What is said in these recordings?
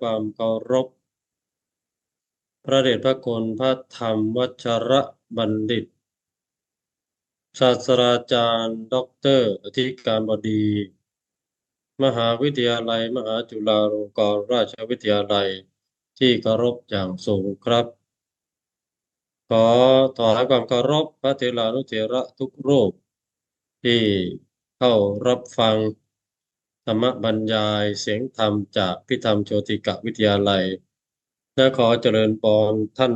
ความเคารพ พระเดชพระคุณพระธรรมวัชระบัณฑิต ศาสตราจารย์ด็อกเตอร์อธิการบดี มหาวิทยาลัย มหาจุฬาลงกรณราชวิทยาลัยที่เคารพอย่างสูงครับ ขอถวายความเคารพพระเถรานุเถระทุกรูปที่เข้ารับฟัง รรมบรรยายเสียงธรรมจากพิธรรมโชติกะวิทยาลัย และขอเจริญปองท่าน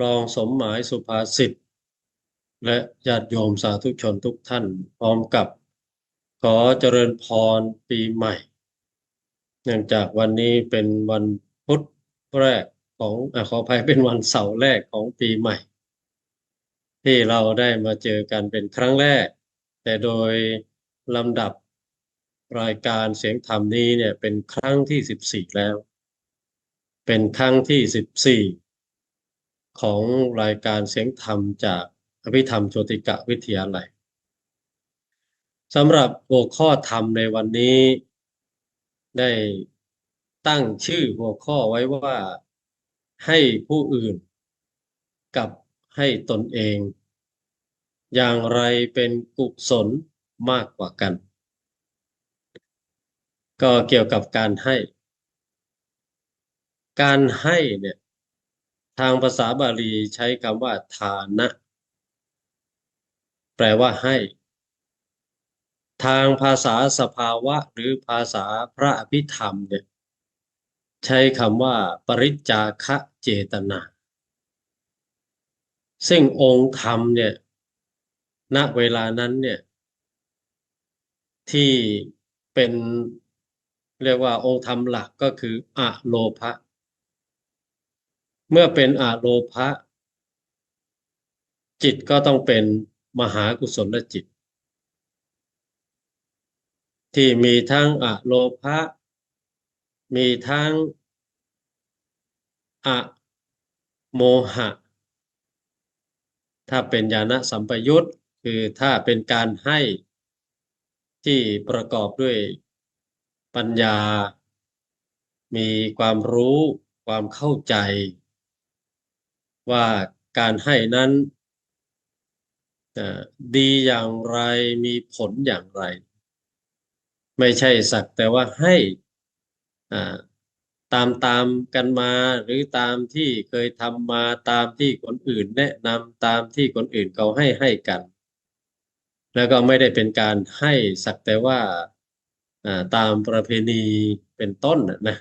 รองสมหมายสุภาษิตและญาติโยมสาธุชนทุกท่านพร้อมกับ ขอเจริญพรปีใหม่ เนื่องจากวันนี้เป็นวันพุธแรกของอขออภัยเป็นวันเสาร์แรกของปีใหม่ ที่เราได้มาเจอกันเป็นครั้งแรก แต่โดยลำดับ รายการเสียงธรรมนี้เนี่ยเป็นครั้งที่สิบสี่แล้ว เป็นครั้งที่สิบสี่ของรายการเสียงธรรมจากอภิธรรมโชติกะวิทยาลัยสำหรับหัวข้อธรรมในวันนี้ ได้ตั้งชื่อหัวข้อไว้ว่าให้ผู้อื่น กับให้ตนเอง อย่างไรเป็นกุศลมากกว่ากัน ก็เกี่ยวกับการให้ การให้เนี่ยทางภาษาบาลีใช้คำว่า ทานะ แปลว่าให้ ทางภาษาสภาวะหรือภาษาพระอภิธรรมเนี่ยใช้คำว่า ปริจจาคะเจตนา ซึ่งองค์ธรรมเนี่ยณเวลานั้นเนี่ยที่เป็น เรียกว่าองค์ธรรมหลักก็คืออะโลภะเมื่อเป็นอะโลภะจิตก็ต้องเป็นมหากุศลจิต ที่มีทั้งอะโลภะมีทั้งอะโมหะ ถ้าเป็นญาณสัมปยุตคือถ้าเป็นการให้ที่ประกอบด้วย ปัญญา มีความรู้ความเข้าใจ ว่าการให้นั้นดีอย่างไรมีผลอย่างไร ไม่ใช่สักแต่ว่าให้ตามตามกันมาหรือตามที่เคยทำมาตามที่คนอื่น แนะนำตามที่คนอื่นเขาให้ให้กัน แล้วก็ไม่ได้เป็นการให้สักแต่ว่า ตามประเพณีเป็นต้นนะ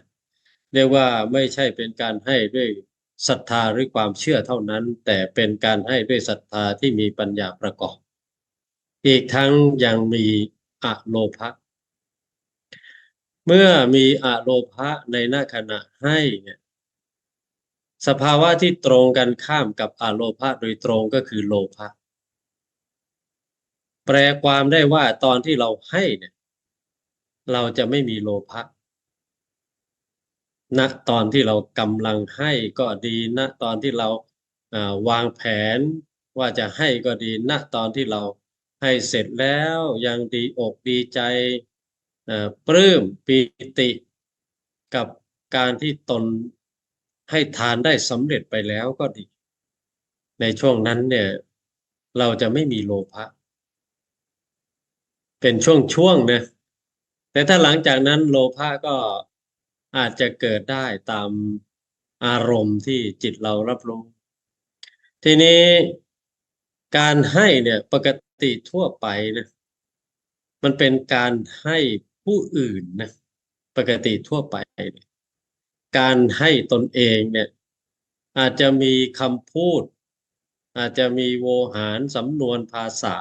เรียกว่าไม่ใช่เป็นการให้ด้วยศรัทธาหรือความเชื่อเท่านั้น แต่เป็นการให้ด้วยศรัทธาที่มีปัญญาประกอบ อีกทั้งยังมีอะโลภะเมื่อมีอะโลภะในหน้าขณะให้เนี่ยสภาวะที่ตรงกันข้ามกับอะโลภะโดยตรงก็คือโลภะแปลความได้ว่าตอนที่เราให้เนี่ย เราจะไม่มีโลภะณตอนที่เรากำลังให้ก็ดีณตอนที่เราวางแผนว่าจะให้ก็ดีณตอนที่เราให้เสร็จแล้วยังดีอกดีใจปลื้มปีติกับการที่ตนให้ทานได้สำเร็จไปแล้วก็ดี ในช่วงนั้นเนี่ย เราจะไม่มีโลภะเป็นช่วงๆนะ แต่ถ้าหลังจากนั้นโลภะก็อาจจะเกิดได้ตามอารมณ์ที่จิตเรารับรู้ ทีนี้การให้เนี่ยปกติทั่วไปนะมันเป็นการให้ผู้อื่นนะปกติทั่วไป การให้ตนเองเนี่ย อาจจะมีคำพูด อาจจะมีโวหารสำนวนภาษา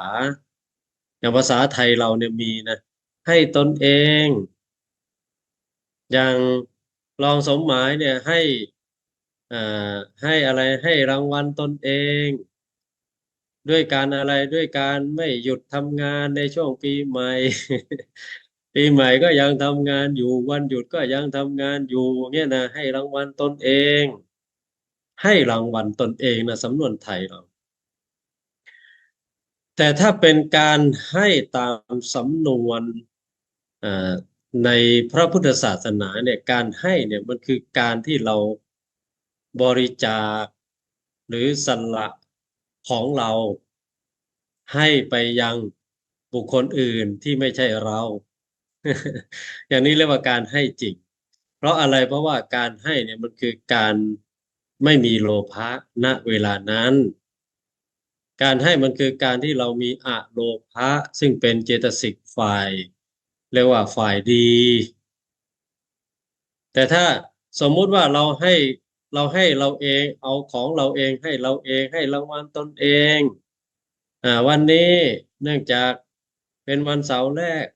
อย่างภาษาไทยเราเนี่ยมีนะ ให้ตนเอง อย่างรองสมหมายเนี่ยให้อ่าให้อะไรให้รางวัลตนเอง ด้วยการอะไรด้วยการไม่หยุดทำงานในช่วงปีใหม่ ปีใหม่ก็ยังทำงานอยู่วันหยุดก็ยังทำงานอยู่เนี่ยนะให้รางวัลตนเอง ให้รางวัลตนเองนะสำนวนไทยเรา แต่ถ้าเป็นการให้ตามสำนวน ในพระพุทธศาสนาเนี่ยการให้เนี่ยมันคือการที่เราบริจาคหรือสละของเราให้ไปยังบุคคลอื่นที่ไม่ใช่เรา อย่างนี้เรียกว่าการให้จริง เพราะอะไรเพราะว่าการให้เนี่ยมันคือการไม่มีโลภะณเวลานั้น การให้มันคือการที่เรามีอะโลภะซึ่งเป็นเจตสิกฝ่าย เรียกว่าฝ่ายดี แต่ถ้าสมมุติว่าเราให้เราให้เราเองเอาของเราเองให้เราเองให้รางวัลตนเองอ่าวันนี้เนื่องจากเป็นวันเสาร์แรก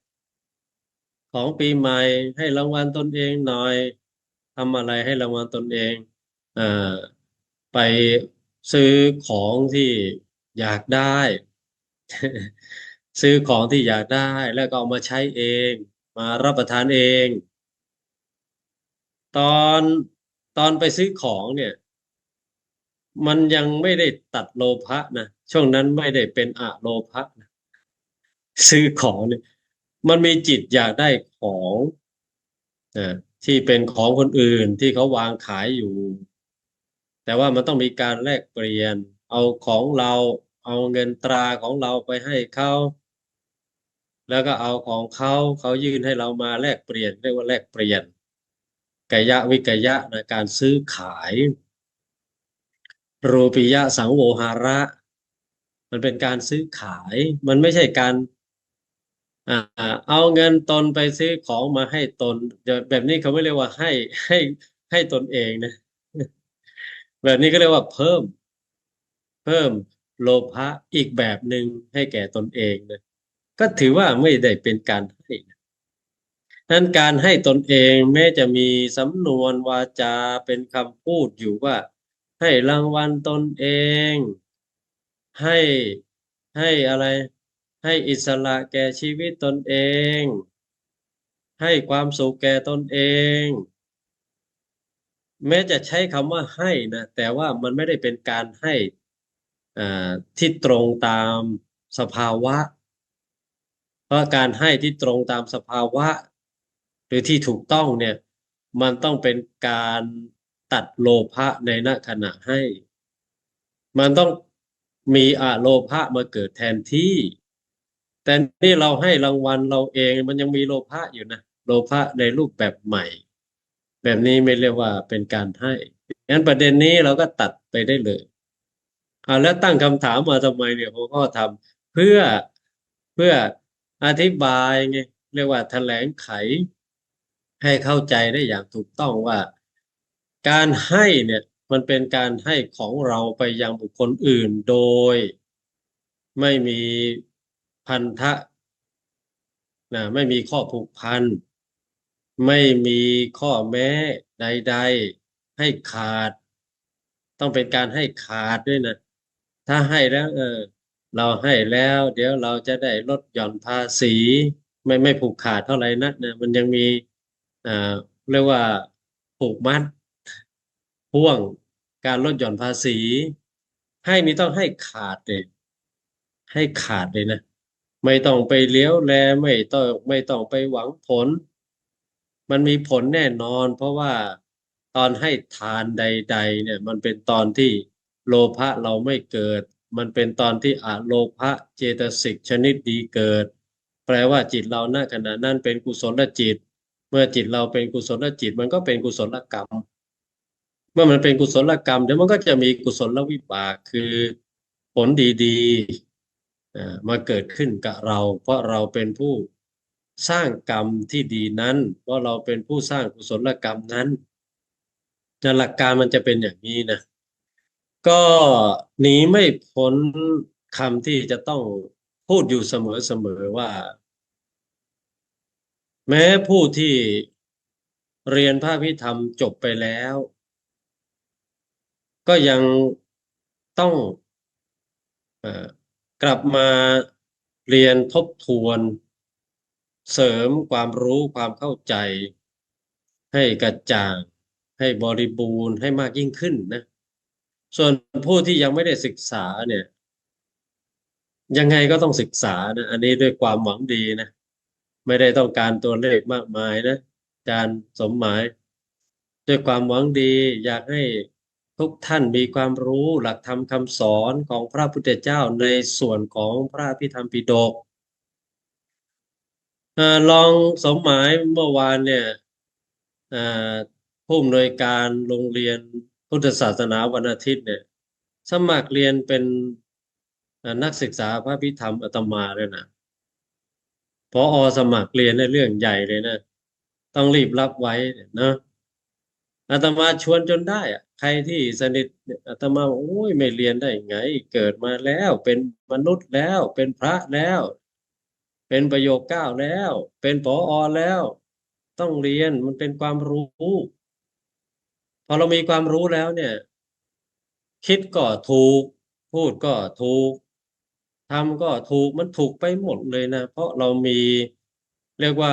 ของปีใหม่ให้รางวัลตนเองหน่อยทำอะไรให้รางวัลตนเองอ่าไปซื้อของที่อยากได้ ซื้อของที่อยากได้แล้วก็เอามาใช้เอง มารับประทานเอง ตอนตอนไปซื้อของเนี่ย มันยังไม่ได้ตัดโลภะนะช่วงนั้นไม่ได้เป็นอะโลภะนะซื้อของเนี่ย มันมีจิตอยากได้ของอที่เป็นของคนอื่นที่เขาวางขายอยู่ แต่ว่ามันต้องมีการแลกเปลี่ยน เอาของเราเอาเงินตราของเราไปให้เขา แล้วก็เอาของเขาเขายื่นให้เรามาแลกเปลี่ยนเรียกว่าแลกเปลี่ยนกายะวิกยะนะการซื้อขาย รูปิยะสังโวหาระ มันเป็นการซื้อขาย มันไม่ใช่การอเอาเงินตนไปซื้อของมาให้ตน แบบนี้เขาไม่เรียกว่าให้ให้ให้ตนเองนะ แบบนี้ก็เรียกว่าเพิ่ม เพิ่มโลภะอีกแบบหนึ่งให้แก่ตนเองนะ ก็ถือว่าไม่ได้เป็นการให้นั้นการให้ตนเองแม้จะมีสำนวนวาจาเป็นคำพูดอยู่ว่า ให้รางวัลตนเอง ให้ให้อะไร ให้อิสระแก่ชีวิตตนเอง ให้ความสุขแก่ตนเอง แม้จะใช้คำว่าให้นะแต่ว่ามันไม่ได้เป็นการให้อ่าที่ตรงตามสภาวะ เพราะการให้ที่ตรงตามสภาวะ หรือที่ถูกต้องเนี่ย มันต้องเป็นการตัดโลภะในณขณะให้ มันต้องมีอะโลภะมาเกิดแทนที่ แต่นี่เราให้รางวัลเราเองมันยังมีโลภะอยู่นะ โลภะในรูปแบบใหม่ แบบนี้ไม่เรียกว่าเป็นการให้งั้นประเด็นนี้เราก็ตัดไปได้เลยเอาแล้วตั้งคำถามมาทำไมเนี่ยผมก็ทำเพื่อเพื่อ อธิบายไงเรียกว่าแถลงไข ให้เข้าใจได้อย่างถูกต้องว่า การให้เนี่ยมันเป็นการให้ของเราไปยังบุคคลอื่นโดย ไม่มีพันธะนะไม่มีข้อผูกพัน ไม่มีข้อแม้ใด ๆ ให้ขาด ต้องเป็นการให้ขาดด้วยนะ ถ้าให้แล้ว เออ เราให้แล้วเดี๋ยวเราจะได้ลดหย่อนภาษี ไม่ไม่ผูกขาดเท่าไหร่นักนะมันยังมีอ่าเรียกว่าผูกมัดพ่วงการลดหย่อนภาษี ให้นี่ต้องให้ขาดเลยให้ขาดเลยนะ ไม่ต้องไปเลี้ยวแลไม่ต้องไม่ต้องไปหวังผล มันมีผลแน่นอน เพราะว่าตอนให้ทานใด ๆ เนี่ย มันเป็นตอนที่โลภะเราไม่เกิด มันเป็นตอนที่อะโลภะเจตสิกชนิดดีเกิด แปลว่าจิตเราณขณะนั้นเป็นกุศลจิต เมื่อจิตเราเป็นกุศลจิต มันก็เป็นกุศลกรรม เมื่อมันเป็นกุศลกรรมเดี๋ยวมันก็จะมีกุศลวิบากคือผลดีๆมาเกิดขึ้นกับเรา เพราะเราเป็นผู้สร้างกรรมที่ดีนั้น เพราะเราเป็นผู้สร้างกุศลกรรมนั้นหลักการมันจะเป็นอย่างนี้นะ ก็หนีไม่พ้นคำที่จะต้องพูดอยู่เสมอๆว่า แม้ผู้ที่เรียนพระพิธรรมจบไปแล้ว ก็ยังต้องกลับมาเรียนทบทวน เสริมความรู้ความเข้าใจ ให้กระจ่าง ให้บริบูรณ์ให้มากยิ่งขึ้นนะ ส่วนผู้ที่ยังไม่ได้ศึกษาเนี่ย ยังไงก็ต้องศึกษานะ อันนี้ด้วยความหวังดีนะ ไม่ได้ต้องการตัวเลขมากมายนะอาจารย์สมหมาย ด้วยความหวังดี อยากให้ทุกท่านมีความรู้หลักธรรมคำสอนของพระพุทธเจ้าในส่วนของพระพิธรรมปิฎกอลองสมหมายเมื่อวานเนี่ยผู้อำนวยการโรงเรียน พุทธศาสนาวันอาทิตย์เนี่ย สมัครเรียนเป็นนักศึกษาพระพิธรรมอาตมาเลยนะพออสมัครเรียนในเรื่องใหญ่เลยนะ ต้องรีบรับไว้นะอาตมาชวนจนได้อะใครที่สนิทอาตมาบอกโอ้ยไม่เรียนได้ไง เกิดมาแล้วเป็นมนุษย์แล้ว เป็นพระแล้ว เป็นประโยคเก้าแล้ว เป็นผออแล้ว ต้องเรียนมันเป็นความรู้ พอเรามีความรู้แล้วเนี่ย คิดก็ถูก พูดก็ถูกทำก็ถูกมันถูกไปหมดเลยนะ เพราะเรามีเรียกว่า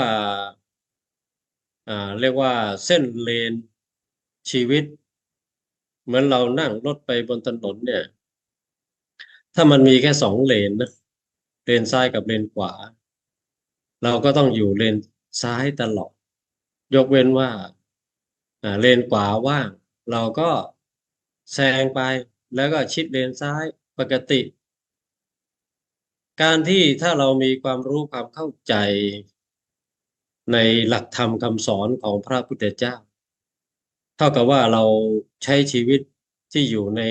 อ่า เรียกว่าเส้นเลนชีวิต เหมือนเรานั่งรถไปบนถนนเนี่ย ถ้ามันมีแค่สองเลนนะเลนซ้ายกับเลนขวา เราก็ต้องอยู่เลนซ้ายตลอด ยกเว้นว่าอ่า เลนขวาว่าง เราก็แซงไปแล้วก็ชิดเลนซ้ายปกติ การที่ถ้าเรามีความรู้ความเข้าใจในหลักธรรมคำสอนของพระพุทธเจ้า เท่ากับว่าเราใช้ชีวิตที่อยู่ใน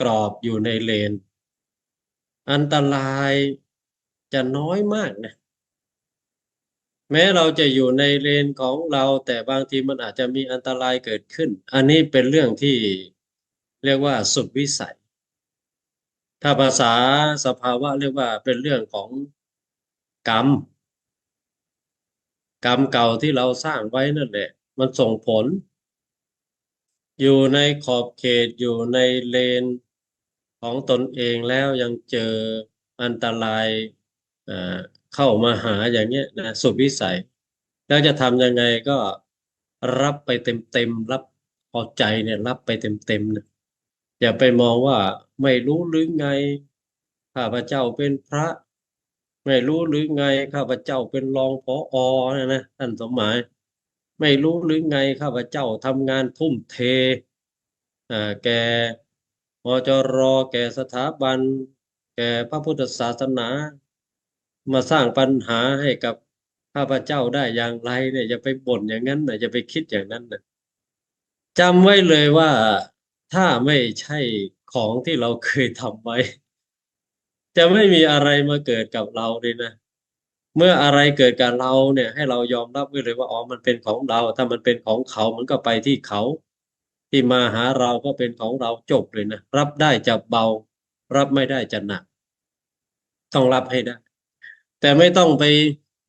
กรอบอยู่ในเลน อันตรายจะน้อยมากนะ แม้เราจะอยู่ในเลนของเรา แต่บางทีมันอาจจะมีอันตรายเกิดขึ้น อันนี้เป็นเรื่องที่เรียกว่าสุดวิสัย ถ้าภาษาสภาวะเรียกว่าเป็นเรื่องของกรรม กรรมเก่าที่เราสร้างไว้นั่นแหละ มันส่งผล อยู่ในขอบเขตอยู่ในเลนของตนเองแล้วยังเจออันตราย เข้ามาหาอย่างเงี้ยนะสุดวิสัย แล้วจะทำยังไงก็รับไปเต็มๆรับพอใจเนี่ยรับไปเต็มๆนะอย่าไปมองว่าไม่รู้หรือไงข้าพเจ้าเป็นพระ ไม่รู้หรือไงข้าพเจ้าเป็นรองพออนะนะท่านสมหมาย ไม่รู้หรือไงข้าพเจ้าทำงานทุ่มเทอ่าแกมจรแก่สถาบัน แก่พระพุทธศาสนา มาสร้างปัญหาให้กับข้าพเจ้าได้อย่างไรเนี่ยอย่าไปบ่นอย่างนั้นนะอย่าไปคิดอย่างนั้นนะจำไว้เลยว่าถ้าไม่ใช่ของที่เราเคยทำไว้ จะไม่มีอะไรมาเกิดกับเราเลยนะเมื่ออะไรเกิดกับเราเนี่ย ให้เรายอมรับไว้เลยว่าอ๋อมันเป็นของเรา ถ้ามันเป็นของเขามันก็ไปที่เขา ที่มาหาเราก็เป็นของเราจบเลยนะรับได้จะเบา รับไม่ได้จะหนัก ต้องรับให้ได้ แต่ไม่ต้องไป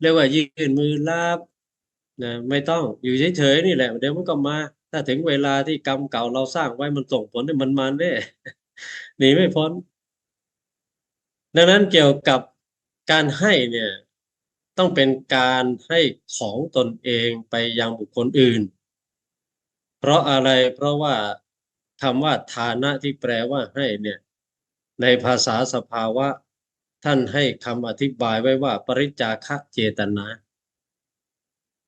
เรียกว่ายื่นมือรับนะไม่ต้องอยู่เฉยๆนี่แหละเดี๋ยวมันก็มา ถ้าถึงเวลาที่กรรมเก่าเราสร้างไว้มันส่งผลให้มันมาแน่หนีไม่พ้น ดังนั้นเกี่ยวกับการให้เนี่ย ต้องเป็นการให้ของตนเองไปยังบุคคลอื่น เพราะอะไรเพราะว่าคำว่าฐานะที่แปลว่าให้เนี่ย ในภาษาสภาวะ ท่านให้คำอธิบายไว้ว่าปริจาคะเจตนา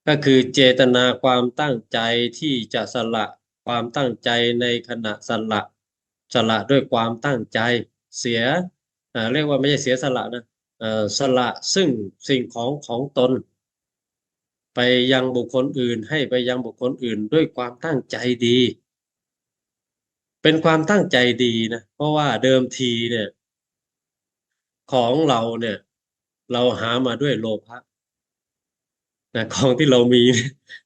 ก็คือเจตนาความตั้งใจที่จะสละความตั้งใจในขณะสละสละด้วยความตั้งใจเสียเรียกว่าไม่ใช่เสียสละนะสละซึ่งสิ่งของของตน ไปยังบุคคลอื่นให้ไปยังบุคคลอื่นด้วยความตั้งใจดี เป็นความตั้งใจดีนะเพราะว่าเดิมทีเนี่ย ของเราเนี่ย เราหามาด้วยโลภะนะของที่เรามี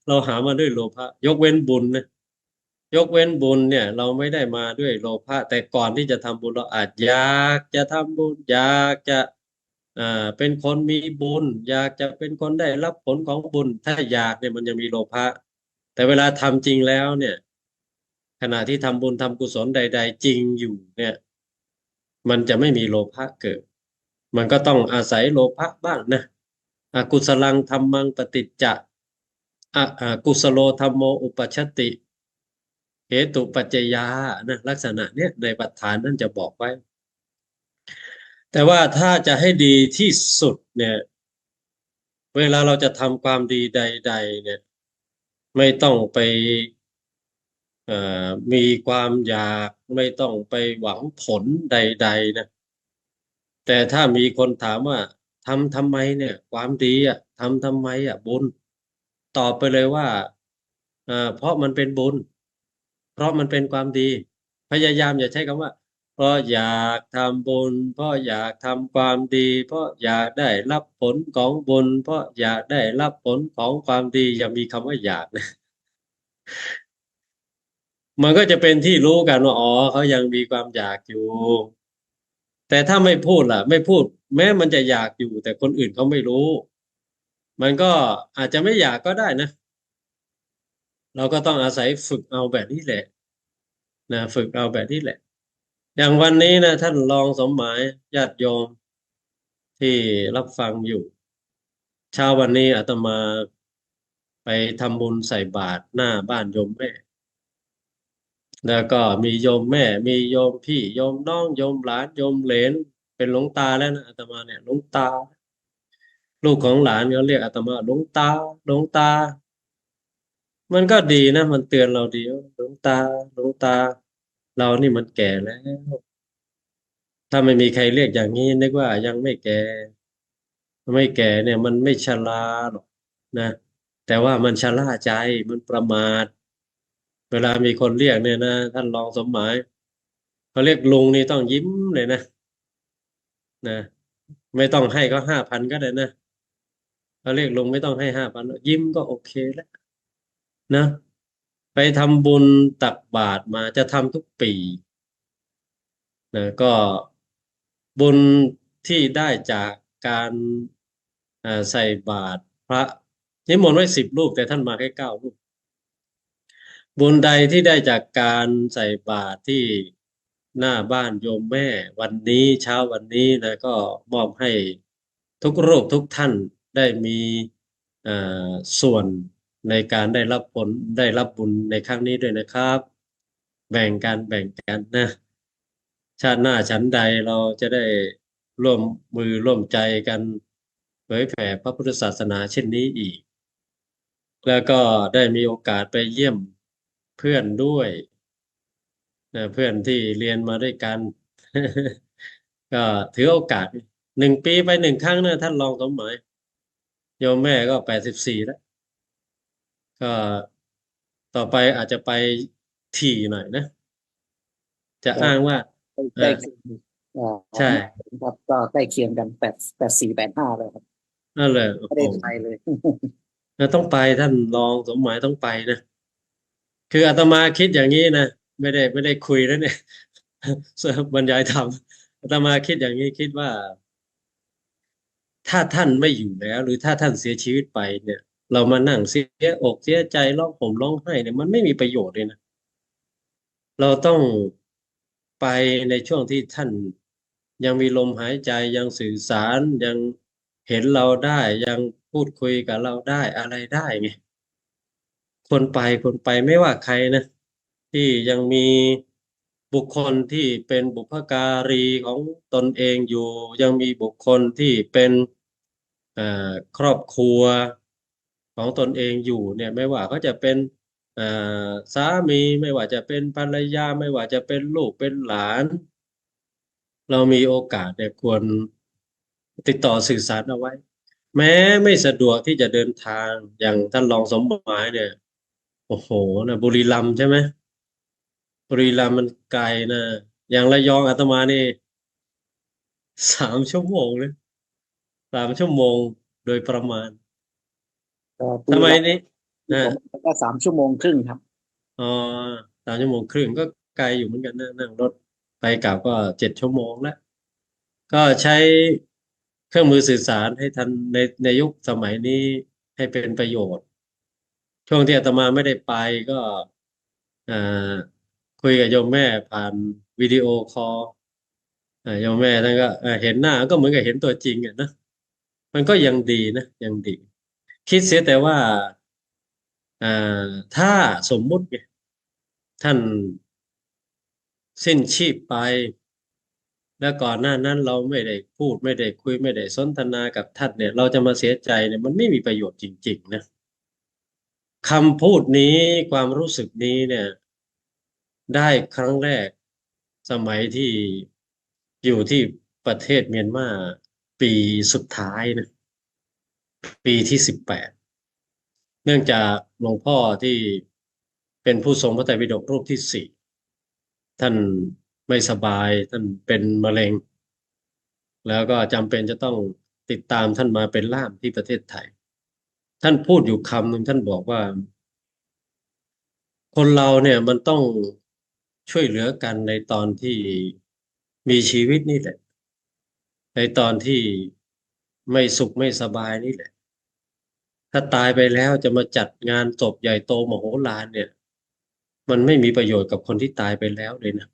เราหามาด้วยโลภะยกเว้นบุญนะยกเว้นบุญเนี่ย เราไม่ได้มาด้วยโลภะแต่ก่อนที่จะทำบุญเราอาจอยากจะทำบุญอยากจะอ่าเป็นคนมีบุญ อยากจะเป็นคนได้รับผลของบุญ ถ้าอยากเนี่ยมันยังมีโลภะแต่เวลาทำจริงแล้วเนี่ย ขณะที่ทำบุญทำกุศลใด ๆ จริงอยู่เนี่ย มันจะไม่มีโลภะเกิด มันก็ต้องอาศัยโลภะบ้างนะอกุศลังธรรมังปฏิจจะอกุสโลธรรมโมอุปชติเหตุปัจจยานะลักษณะเนี้ยในปัฏฐานนั่นจะบอกไว้ แต่ว่าถ้าจะให้ดีที่สุดเนี่ยเวลาเราจะทำความดีใด ๆ เนี่ย ไม่ต้องไปมีความอยากไม่ต้องไปหวังผลใด ๆ นะ แต่ถ้ามีคนถามว่าทำทำไมเนี่ย ความดีอะทำทำไมอะบุญตอบไปเลยว่าเพราะมันเป็นบุญ เพราะมันเป็นความดี พยายามอย่าใช้คำว่า เพราะอยากทำบุญ เพราะอยากทำความดี เพราะอยากได้รับผลของบุญ เพราะอยากได้รับผลของความดี อย่ามีคำว่าอยากนะมันก็จะเป็นที่รู้กันว่าอ๋อเขายังมีความอยากอยู่ แต่ถ้าไม่พูดล่ะ ไม่พูด แม้มันจะอยากอยู่ แต่คนอื่นเขาไม่รู้ มันก็อาจจะไม่อยากก็ได้นะ เราก็ต้องอาศัยฝึกเอาแบบนี้แหละนะฝึกเอาแบบนี้แหละ อย่างวันนี้นะท่านรองสมหมายญาติโยมที่รับฟังอยู่ เช้าวันนี้อาตมาไปทำบุญใส่บาตรหน้าบ้านโยมแม่ แล้วก็มีโยมแม่ มีโยมพี่โยมน้องโยมหลานโยมเหลน เป็นหลวงตาแล้วนะอาตมาเนี่ยหลวงตา ลูกของหลานเขาเรียกอาตมาหลวงตาหลวงตา มันก็ดีนะ มันเตือนเราดีว่าหลวงตาหลวงตา เรานี่มันแก่แล้ว ถ้าไม่มีใครเรียกอย่างนี้นึกว่ายังไม่แก่ ไม่แก่เนี่ย มันไม่ชราหรอกนะ แต่ว่ามันชราใจมันประมาท เวลามีคนเรียกเนี่ยนะท่านรองสมหมายเขาเรียกลุงนี่ต้องยิ้มเลยนะนะไม่ต้องให้ก็ห้าพันก็ได้นะเขาเรียกลุงไม่ต้องให้ห้าพันยิ้มก็โอเคแล้วนะไปทำบุญตักบาตรมาจะทำทุกปีนะก็บุญที่ได้จากการใส่บาตรพระนิมนต์ไว้สิบรูปแต่ท่านมาแค่เก้ารูป บุญใดที่ได้จากการใส่บาตรที่หน้าบ้านโยมแม่ วันนี้เช้าวันนี้นะก็มอบให้ทุกรูปทุกท่านได้มีอ่าส่วนในการได้รับผลได้รับบุญในครั้งนี้ด้วยนะครับ แบ่งกันแบ่งกันนะ ชาติหน้าชั้นใดเราจะได้ร่วมมือร่วมใจกันเผยแผ่พระพุทธศาสนาเช่นนี้อีก แล้วก็ได้มีโอกาสไปเยี่ยม เพื่อนด้วยนะเพื่อนที่เรียนมาด้วยกัน ก็ถือโอกาสหนึ่งปีไปหนึ่งครั้งนะท่านรองสมหมายโยมแม่ก็แปดสิบสี่แล้ว ก็ต่อไปอาจจะไปถี่หน่อยนะ จะอ้างว่าใกล้เคียงอ่าใช่ครับก็ใกล้เคียงกันแปดแปดสี่แปดห้าเลยครับนั่นเลยโอ้ไม่โหได้ไปเลยนะต้องไปท่านรองสมหมายต้องไปนะ คืออาตมาคิดอย่างนี้นะไม่ได้ไม่ได้คุยแล้วเนี่ยบรรยายธรรมอาตมาคิดอย่างนี้คิดว่า ถ้าท่านไม่อยู่แล้ว หรือถ้าท่านเสียชีวิตไปเนี่ย เรามานั่งเสียอกเสียใจร้องห่มร้องไห้เนี่ยมันไม่มีประโยชน์เลยนะเราต้องไปในช่วงที่ท่านยังมีลมหายใจยังสื่อสารยังเห็นเราได้ยังพูดคุยกับเราได้อะไรได้ไง คนไปคนไปไม่ว่าใครนะ ที่ยังมีบุคคลที่เป็นบุพการีของตนเองอยู่ ยังมีบุคคลที่เป็นครอบครัวของตนเองอยู่เนี่ยไม่ว่าเขาจะเป็นสามีไม่ว่าจะเป็นภรรยาไม่ว่าจะเป็นลูกเป็นหลาน เรามีโอกาสเนี่ยควรติดต่อสื่อสารเอาไว้ แม้ไม่สะดวกที่จะเดินทางอย่างท่านรองสมหมายเนี่ย โอ้โหนะบุรีรัมย์ใช่ไหมบุรีรัมย์มันไกลนะอย่างระยองอาตมานี่สามชั่วโมงเลยสามชั่วโมงโดยประมาณก็ทำไมนี้ผมนะก็สามชั่วโมงครึ่งครับอ๋อสามชั่วโมงครึ่งก็ไกลอยู่เหมือนกันนะนั่งรถไปกลับก็เจ็ดชั่วโมงแล้วก็ใช้เครื่องมือสื่อสารให้ทันในในยุคสมัยนี้ให้เป็นประโยชน์ ช่วงที่อาตมาไม่ได้ไปก็คุยกับโยมแม่ผ่านวิดีโอคอลโยมแม่ท่านก็เห็นหน้าก็เหมือนกับเห็นตัวจริงอะนะมันก็ยังดีนะยังดี คิดเสียแต่ว่าถ้าสมมุติท่านสิ้นชีพไป แล้วก่อนหน้านั้นเราไม่ได้พูดไม่ได้คุยไม่ได้สนทนากับท่านเนี่ย เราจะมาเสียใจเนี่ยมันไม่มีประโยชน์จริง ๆ นะ คำพูดนี้ความรู้สึกนี้เนี่ย ได้ครั้งแรกสมัยที่อยู่ที่ประเทศเมียนมาปีสุดท้ายนะปีที่สิบแปดเนื่องจากหลวงพ่อที่เป็นผู้ทรงพระไตรปิฎกรูปที่สี่ท่านไม่สบายท่านเป็นมะเร็ง แล้วก็จำเป็นจะต้องติดตามท่านมาเป็นล่ามที่ประเทศไทย ท่านพูดอยู่คำหนึ่งท่านบอกว่า คนเราเนี่ยมันต้องช่วยเหลือกันในตอนที่มีชีวิตนี่แหละ ในตอนที่ไม่สุขไม่สบายนี่แหละ ถ้าตายไปแล้วจะมาจัดงานศพใหญ่โตมโหฬารเนี่ย มันไม่มีประโยชน์กับคนที่ตายไปแล้วเลยนะ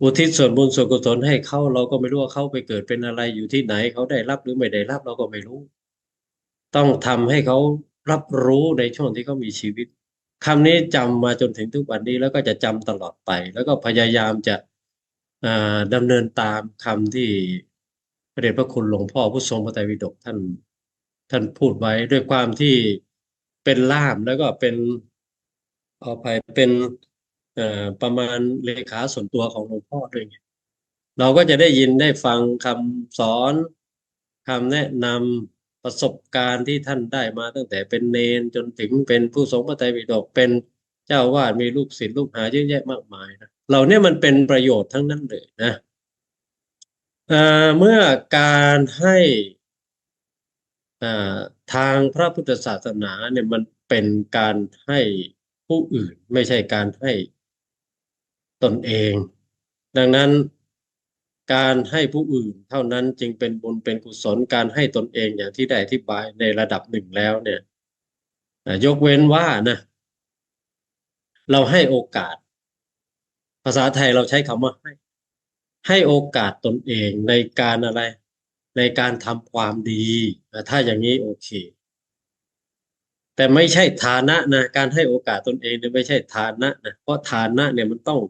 อุทิศส่วนบุญส่วนกุศลให้เขาเราก็ไม่รู้ว่าเขาไปเกิดเป็นอะไรอยู่ที่ไหนเขาได้รับหรือไม่ได้รับเราก็ไม่รู้ ต้องทำให้เขารับรู้ในช่วงที่เขามีชีวิตคำนี้จำมาจนถึงทุกวันนี้แล้วก็จะจำตลอดไป แล้วก็พยายามจะอ่าดำเนินตามคำที่พระเดชพระคุณหลวงพ่อผู้ทรงพระไตรปิฎกท่านท่านพูดไว้ด้วยความที่เป็นล่ามแล้วก็เป็นขออภัยเป็นประมาณเลขาส่วนตัวของหลวงพ่อด้วยไงเราก็จะได้ยินได้ฟังคำสอนคำแนะนำ ประสบการณ์ที่ท่านได้มาตั้งแต่เป็นเนนจนถึงเป็นผู้ทรงพระไตรปิฎกเป็นเจ้าวาดมีลูกศิษย์ลูกหาเยอะแยะมากมายนะเราเนี่ยมันเป็นประโยชน์ทั้งนั้นเลยนะเเมื่อการให้อ่าทางพระพุทธศาสนาเนี่ยมันเป็นการให้ผู้อื่นไม่ใช่การให้ตนเอง ดังนั้น การให้ผู้อื่นเท่านั้นจึงเป็นบุญเป็นกุศลการให้ตนเองอย่างที่ได้อธิบายในระดับหนึ่งแล้วเนี่ยยกเว้นว่านะเราให้โอกาส ภาษาไทยเราใช้คำว่าให้ให้โอกาสตนเองในการอะไร ในการทำความดี ถ้าอย่างนี้โอเค แต่ไม่ใช่ฐานะนะการให้โอกาสตนเองเนี่ยไม่ใช่ฐานะนะเพราะฐานะเนี่ยมันต้อง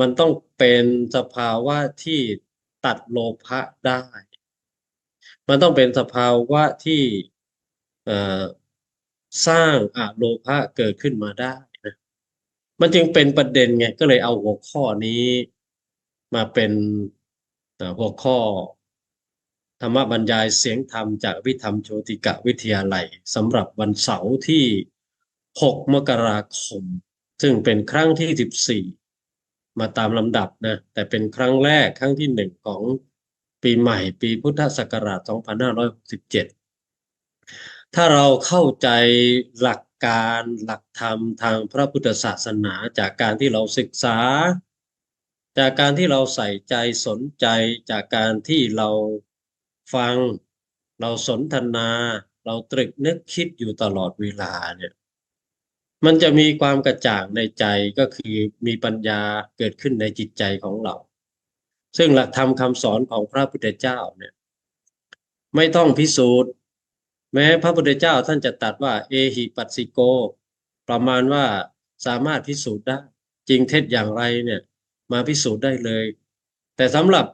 มันต้องเป็นสภาวะที่ตัดโลภะได้ มันต้องเป็นสภาวะที่สร้างอโลภะเกิดขึ้นมาได้นะมันจึงเป็นประเด็นไงก็เลยเอาหัวข้อนี้มาเป็นหัวข้อ ธรรมบรรยายเสียงธรรมจากวิธรรมโชติกะวิทยาลัยสำหรับวันเสาร์ที่ 6 มกราคม ซึ่งเป็นครั้งที่ 14 มาตามลำดับนะแต่เป็นครั้งแรกครั้งที่หนึ่งของปีใหม่ ปีพุทธศักราช 2567 ถ้าเราเข้าใจหลักการหลักธรรมทางพระพุทธศาสนาจากการที่เราศึกษา จากการที่เราใส่ใจสนใจจากการที่เราฟัง เราสนทนา เราตรึกนึกคิดอยู่ตลอดเวลาเนี่ย มันจะมีความกระจ่างในใจก็คือมีปัญญาเกิดขึ้นในจิตใจของเรา ซึ่งหลักธรรมคำสอนของพระพุทธเจ้าเนี่ย ไม่ต้องพิสูจน์ แม้พระพุทธเจ้าท่านจะตัดว่า เอหิปัสสิโก ประมาณว่าสามารถพิสูจน์ได้ จริงเท็จอย่างไรเนี่ย มาพิสูจน์ได้เลย แต่สำหรับ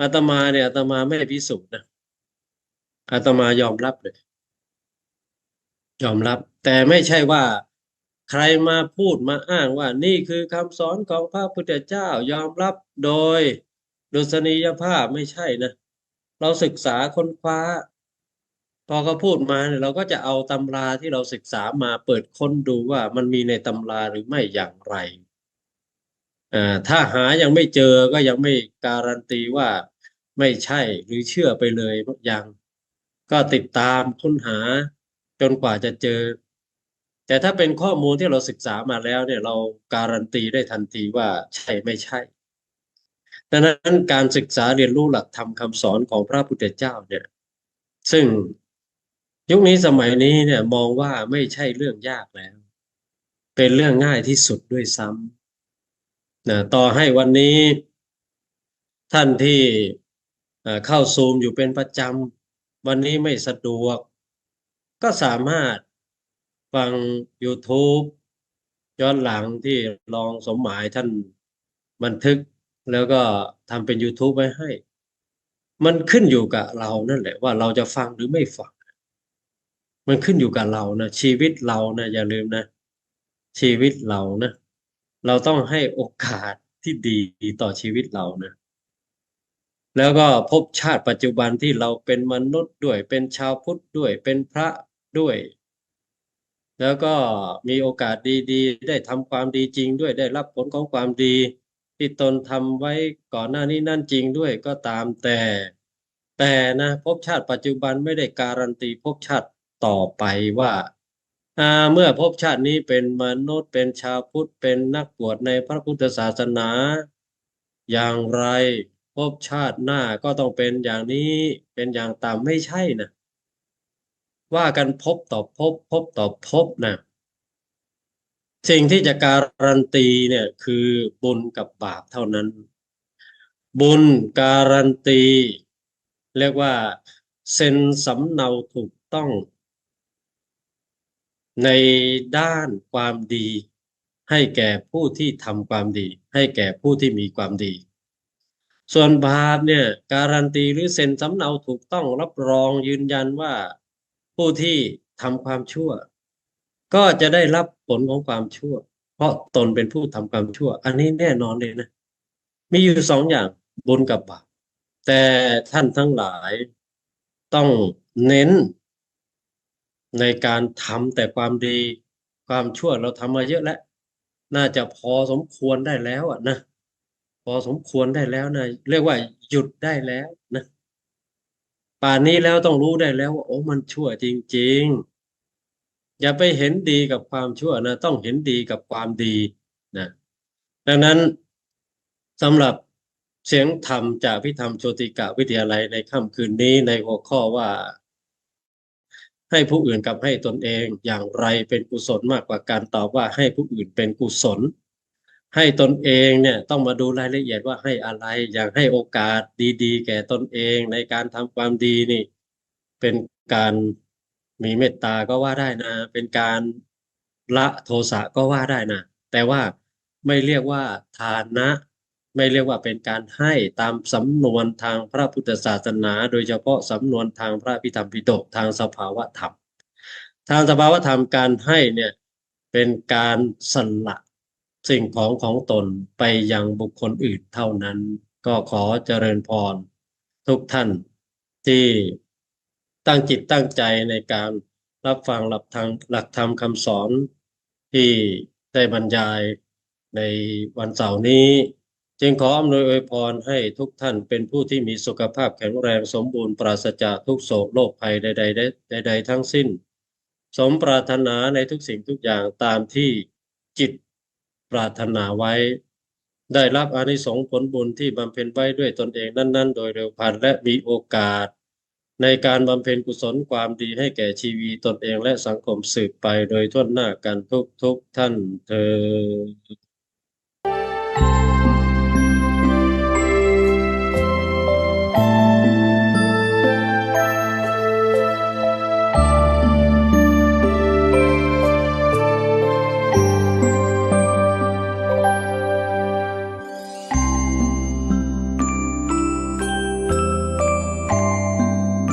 อาตมาเนี่ยอาตมาไม่พิสูจน์นะอาตมายอมรับเลย ยอมรับ แต่ไม่ใช่ว่า ใครมาพูดมาอ้างว่านี่คือคำสอนของพระพุทธเจ้ายอมรับโดยดุษณียภาพไม่ใช่นะ เราศึกษาค้นคว้า พอเขาพูดมาเนี่ยเราก็จะเอาตำราที่เราศึกษามาเปิดค้นดูว่ามันมีในตำราหรือไม่อย่างไรอ่าถ้าหายังไม่เจอก็ยังไม่การันตีว่าไม่ใช่หรือเชื่อไปเลยยังก็ติดตามค้นหาจนกว่าจะเจอ แต่ถ้าเป็นข้อมูลที่เราศึกษามาแล้วเนี่ยเราการันตีได้ทันทีว่าใช่ไม่ใช่ดังนั้นการศึกษาเรียนรู้หลักธรรมคำสอนของพระพุทธเจ้าเนี่ย ซึ่งยุคนี้สมัยนี้เนี่ยมองว่าไม่ใช่เรื่องยากแล้ว เป็นเรื่องง่ายที่สุดด้วยซ้ำนะต่อให้วันนี้ ท่านที่เอ่อเข้าซูมอยู่เป็นประจำวันนี้ไม่สะดวก ก็สามารถ ฟัง YouTube ย้อนหลังที่รองสมหมายท่านบันทึกแล้วก็ทำเป็น YouTube ไว้ให้ มันขึ้นอยู่กับเรานั่นแหละว่าเราจะฟังหรือไม่ฟัง มันขึ้นอยู่กับเรานะชีวิตเรานะอย่าลืมนะ ชีวิตเรานะ เราต้องให้โอกาสที่ดีต่อชีวิตเรานะแล้วก็พบชาติปัจจุบันที่เราเป็นมนุษย์ด้วย เป็นชาวพุทธด้วย เป็นพระด้วย แล้วก็มีโอกาสดีๆ ได้ทำความดีจริงด้วยได้รับผลของความดี ที่ตนทำไว้ก่อนหน้านี้นั่นจริงด้วยก็ตามแต่ แต่นะภพชาติปัจจุบันไม่ได้การันตีภพชาติต่อไปว่าอ่าเมื่อภพชาตินี้เป็นมนุษย์เป็นชาวพุทธเป็นนักบวชในพระพุทธศาสนา อย่างไรภพชาติหน้าก็ต้องเป็นอย่างนี้เป็นอย่างต่ำไม่ใช่นะ ว่ากันภพต่อพภพบต่อภพนะสิ่งที่จะการันตีเนี่ยคือบุญกับบาปเท่านั้น บุญการันตี เรียกว่าเซ็นสำเนาถูกต้อง ในด้านความดี ให้แก่ผู้ที่ทำความดี ให้แก่ผู้ที่มีความดี ส่วนบาปเนี่ยการันตีหรือเซ็นสำเนาถูกต้องรับรองยืนยันว่า ผู้ที่ทำความชั่ว ก็จะได้รับผลของความชั่ว เพราะตนเป็นผู้ทำความชั่ว อันนี้แน่นอนเลยนะ มีอยู่สองอย่างบุญกับบาปแต่ท่านทั้งหลายต้องเน้นในการทำแต่ความดีความชั่วเราทำมาเยอะแล้วน่าจะพอสมควรได้แล้วอะนะพอสมควรได้แล้วนะเรียกว่าหยุดได้แล้ว ป่านนี้แล้วต้องรู้ได้แล้วว่าโอ้มันชั่วจริง ๆ อย่าไปเห็นดีกับความชั่วนะ ต้องเห็นดีกับความดีนะดังนั้นสำหรับเสียงธรรมจากพิธรรมโชติกะวิทยาลัยในค่ำคืนนี้ในหัวข้อว่า ให้ผู้อื่นกับให้ตนเองอย่างไรเป็นกุศลมากกว่าการตอบว่าให้ผู้อื่นเป็นกุศล ให้ตนเองเนี่ยต้องมาดูรายละเอียดว่าให้อะไรอย่างให้โอกาสดีๆ แก่ตนเองในการทำความดีนี่ เป็นการมีเมตตาก็ว่าได้นะ เป็นการละโทสะก็ว่าได้นะแต่ว่าไม่เรียกว่าทานะ ไม่เรียกว่าเป็นการให้ตามสำนวนทางพระพุทธศาสนา โดยเฉพาะสำนวนทางพระพิธรรมปิฎกทางสภาวะธรรม ทางสภาวะธรรมการให้เนี่ยเป็นการสละ สิ่งของของตนไปยังบุคคลอื่นเท่านั้น ก็ขอเจริญพร ทุกท่านที่ตั้งจิตตั้งใจในการรับฟังหลักทางหลักธรรมคำสอนที่ได้บรรยายในวันเสาร์นี้ จึงขออำนวยอวยพรให้ทุกท่านเป็นผู้ที่มีสุขภาพแข็งแรงสมบูรณ์ปราศจากทุกโศกโรคภัยใดๆใดๆทั้งสิ้น สมปรารถนาในทุกสิ่งทุกอย่างตามที่จิต ปรารถนาไว้ ได้รับอานิสงส์ผลบุญที่บำเพ็ญไว้ด้วยตนเองนั้น ๆ โดยเร็วพันและมีโอกาส ในการบำเพ็ญกุศลความดีให้แก่ชีวิตตนเองและสังคมสืบไปโดยทั่วหน้ากันทุกๆท่านเธอ